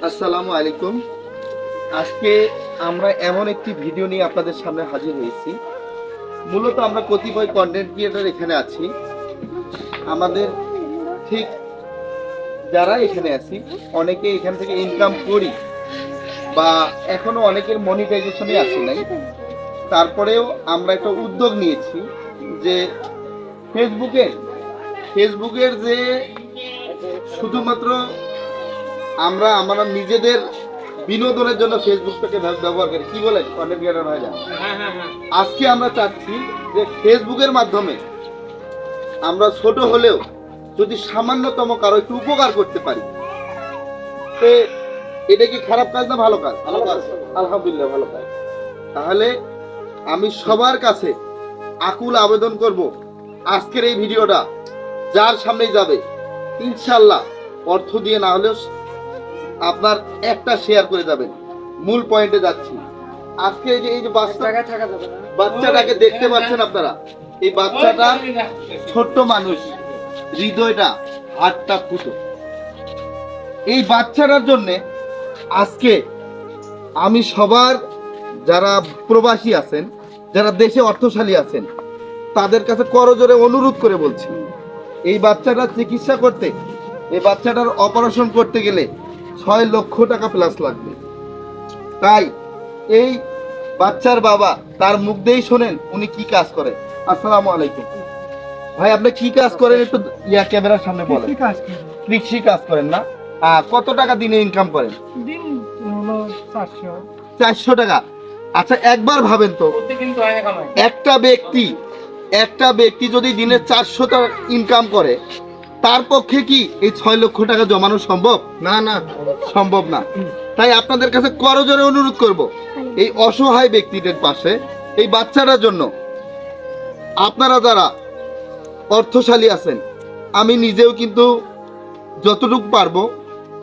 আসসালামু আলাইকুম। আজকে আমরা এমন একটি ভিডিও নিয়ে আপনাদের সামনে হাজির হয়েছি। মূলত আমরা কতিপয় কন্টেন্ট ক্রিয়েটর এখানে আছি। আমাদের ঠিক যারা এখানে আছি, অনেকে এখান থেকে ইনকাম করি বা এখনও অনেকের মনিটাইজেশনে আসি নাই। তারপরেও আমরা একটা উদ্যোগ নিয়েছি যে ফেসবুকে ফেসবুকের যে শুধুমাত্র আমরা আমরা নিজেদের বিনোদনের জন্য ফেসবুকটাকে ব্যব- ব্যবহার করি। কি বলেন কন্টেন্ট ক্রিয়েটর ভাইরা আজকে আমরা চাচ্ছি যে ফেসবুকের মাধ্যমে আমরা ছোট হলেও যদি সামান্যতম কারও একটু উপকার করতে পারি তো এটা কি খারাপ কাজ না ভালো কাজ? ভালো কাজ। আলহামদুলিল্লাহ ভালো কাজ। তাহলে আমি সবার কাছে আকুল আবেদন করব আজকের এই ভিডিওটা যার সামনেই যাবে ইনশাল্লাহ অর্থ দিয়ে না হলেও আপনার একটা শেয়ার করে যাবেন। মূল পয়েন্টে যাচ্ছি। আজকে এই যে এই যে বাচ্চা বাচ্চাটাকে দেখতে পাচ্ছেন আপনারা। এই বাচ্চাটা ছোট্ট মানুষ। হৃদয়টা হাতটা ফুটো। এই বাচ্চাটার জন্য আজকে আমি সবার যারা প্রবাসী আছেন যারা দেশে অর্থশালী আছেন তাদের কাছে করজোরে অনুরোধ করে বলছি এই বাচ্চাটার চিকিৎসা করতে এই বাচ্চাটার অপারেশন করতে গেলে ছয় লক্ষ টাকা প্লাস লাগবে। তাই এই বাচ্চার বাবা তার মুখ দিয়েই শোনেন উনি কি কাজ করেন। আসসালামু আলাইকুম। ভাই আপনি কি কাজ করেন একটু ইয়া ক্যামেরার সামনে বলেন। কি কাজ করি? কৃষি কাজ করেন না? কত টাকা দিনে ইনকাম করেন? দিন হলো চারশো। চারশো টাকা। আচ্ছা একবার ভাবেন তো। একটা ব্যক্তি একটা ব্যক্তি যদি দিনে চারশো টাকা ইনকাম করে তার পক্ষে কি এই ছয় লক্ষ টাকা জমানো সম্ভব? না না। সম্ভব না। তাই আপনাদের কাছে করজোরে অনুরোধ করব এই অসহায় ব্যক্তিদের পাশে এই বাচ্চাটার জন্য। আপনারা যারা অর্থশালী আছেন আমি নিজেও কিন্তু যতটুকু পারব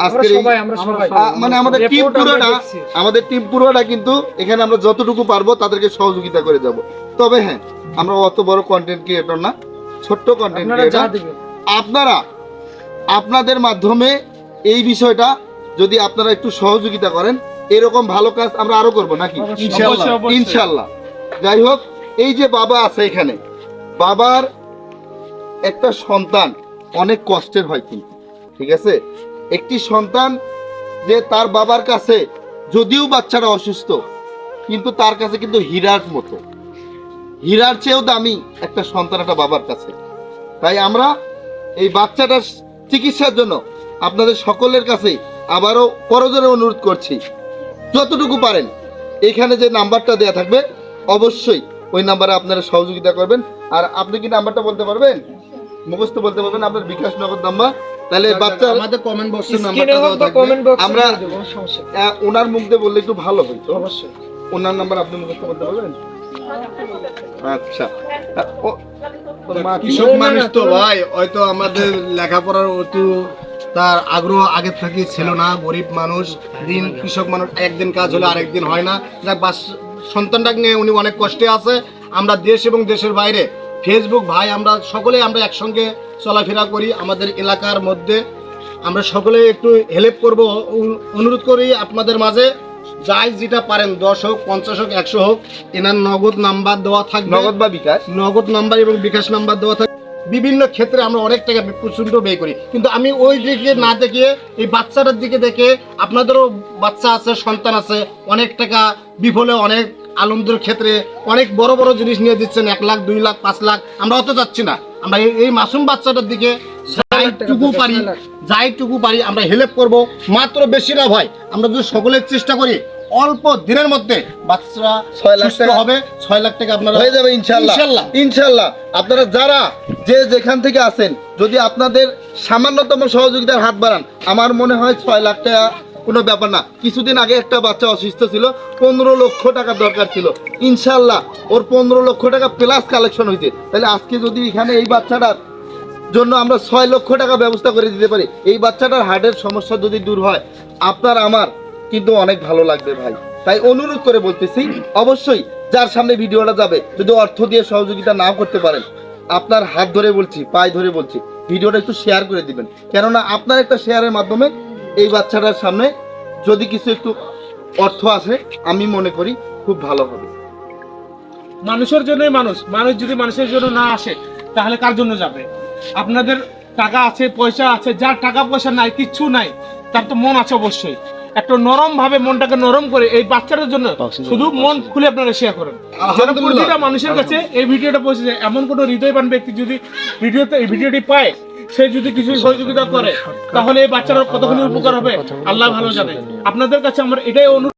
আজকের আমরা মানে আমাদের টিম পুরোটা আমাদের টিম পুরোটা কিন্তু এখানে আমরা যতটুকু পারব তাদেরকে সহযোগিতা করে যাব। তবে হ্যাঁ আমরা অত বড় কন্টেন্ট ক্রিয়েটর না ছোট্ট কন্টেন্ট ক্রিয়েটর আপনারা আপনাদের মাধ্যমে এই বিষয়টা যদি আপনারা একটু সহযোগিতা করেন এরকম ভালো কাজ আমরা আরও করব নাকি? ইনশাল্লাহ যাই হোক এই যে বাবা আছে এখানে বাবার একটা সন্তান অনেক কষ্টের হয় কিন্তু ঠিক আছে? একটি সন্তান যে তার বাবার কাছে যদিও বাচ্চাটা অসুস্থ কিন্তু তার কাছে কিন্তু হীরার মতো। হীরার চেয়েও দামি একটা সন্তান একটা বাবার কাছে। তাই আমরা এই বাচ্চাটার চিকিৎসার জন্য আপনাদের সকলের কাছে আবারও করজোরে অনুরোধ করছি। যতটুকু পারেন এখানে যে নাম্বারটা দেয়া থাকবে অবশ্যই ওই নাম্বারে আপনারা সহযোগিতা করবেন। আর আপনি কি নাম্বারটা বলতে পারবেন? মুখস্থ বলতে পারবেন আপনার বিকাশ নগদ নাম্বার। তাহলে বাচ্চা আমাদের কমেন্ট বক্সে নাম্বারটা কমেন্ট বক্সে আমরা- ওনার মুখ দিয়ে বললে একটু ভালো হইতো। অবশ্যই। ওনার নাম্বার আপনি মুখস্থ বলতে পারবেন? আচ্ছা। কৃষক মানুষ তো ভাই হয়তো আমাদের লেখাপড়ার একটু তার আগ্রহ আগে থেকে ছিল না গরিব মানুষ দিন কৃষক মানুষ একদিন কাজ হলে আরেকদিন হয় না। যাক বাস সন্তানটাকে নিয়ে উনি অনেক কষ্টে আছে। আমরা দেশ এবং দেশের বাইরে ফেসবুক ভাই আমরা সকলে আমরা একসঙ্গে চলাফেরা করি আমাদের এলাকার মধ্যে। আমরা সকলে একটু হেল্প করব অনুরোধ করি আপনাদের মাঝে। যাই যেটা পারেন দশ হোক পঞ্চাশ হোক একশো হোক এনার নগদ নাম্বার দেওয়া থাকবে। নগদ বা বিকাশ? নগদ নাম্বার এবং বিকাশ নাম্বার দেওয়া থাকে বিভিন্ন ক্ষেত্রে আমরা অনেক টাকা প্রচণ্ড ব্যয় করি। কিন্তু আমি ওই দিকে না দেখে এই বাচ্চাটার দিকে দেখে আপনাদেরও বাচ্চা আছে সন্তান আছে অনেক টাকা বিফলে অনেক আলমদের ক্ষেত্রে অনেক বড় বড় জিনিস নিয়ে দিচ্ছেন এক লাখ দুই লাখ পাঁচ লাখ। আমরা অত যাচ্ছি না। আমরা এই- এই মাসুম বাচ্চাটার দিকে যাইটুকু পারি যাইটুকু পারি আমরা হেল্প করব। মাত্র বেশি না ভাই আমরা যদি সকলের চেষ্টা করি অল্প দিনের মধ্যে বাচ্চারা ছয় লাখ টাকা- হবে। ছয় লাখ টাকা আপনারা হয়ে যাবে ইনশাল্লাহ। ইনশাল্লাহ। ইনশাল্লাহ। আপনারা যারা যে যেখান থেকে আছেন যদি আপনাদের সামান্যতম সহযোগিতার হাত বাড়ান আমার মনে হয় ছয় লাখ টাকা কোনো ব্যাপার না। কিছুদিন আগে একটা বাচ্চা অসুস্থ ছিল পনেরো লক্ষ টাকা দরকার ছিল। ইনশাল্লাহ ওর পনেরো লক্ষ টাকা প্লাস কালেকশন হয়েছে। তাহলে আজকে যদি এখানে এই বাচ্চাটার জন্য আমরা ছয় লক্ষ টাকা ব্যবস্থা করে দিতে পারি এই বাচ্চাটার হার্টের সমস্যা যদি দূর হয় আপনার আমার কিন্তু অনেক ভালো লাগবে ভাই। তাই অনুরোধ করে বলতেছি, অবশ্যই যার সামনে ভিডিওটা যাবে, যদি অর্থ দিয়ে সহযোগিতা নাও করতে পারেন, আপনার হাত ধরে বলছি, পায়ে ধরে বলছি, ভিডিওটা একটু শেয়ার করে দিবেন। কেননা আপনার একটা শেয়ারের মাধ্যমে এই বাচ্চাটার সামনে যদি কিছু একটু অর্থ আসে, আমি মনে করি খুব ভালো হবে। মানুষের জন্যই মানুষ মানুষ যদি মানুষের জন্য না আসে, তাহলে কার জন্য যাবে? আপনাদের টাকা আছে, পয়সা আছে, যার টাকা পয়সা নাই, কিচ্ছু নাই, তার তো মন আছে অবশ্যই। একটু নরম ভাবে মনটাকে নরম করে এই বাচ্চাদের জন্য শুধু মন খুলে আপনারা শেয়ার করেন। যেন প্রতিটা মানুষের কাছে এই ভিডিওটা পৌঁছে যায়। এমন কোনো হৃদয়বান ব্যক্তি যদি ভিডিওতে এই ভিডিওটি পায় সে যদি কিছু সহযোগিতা করে তাহলে এই বাচ্চারা কতখানি উপকার হবে? আল্লাহ ভালো জানে। আপনাদের কাছে আমার এটাই অনুরোধ।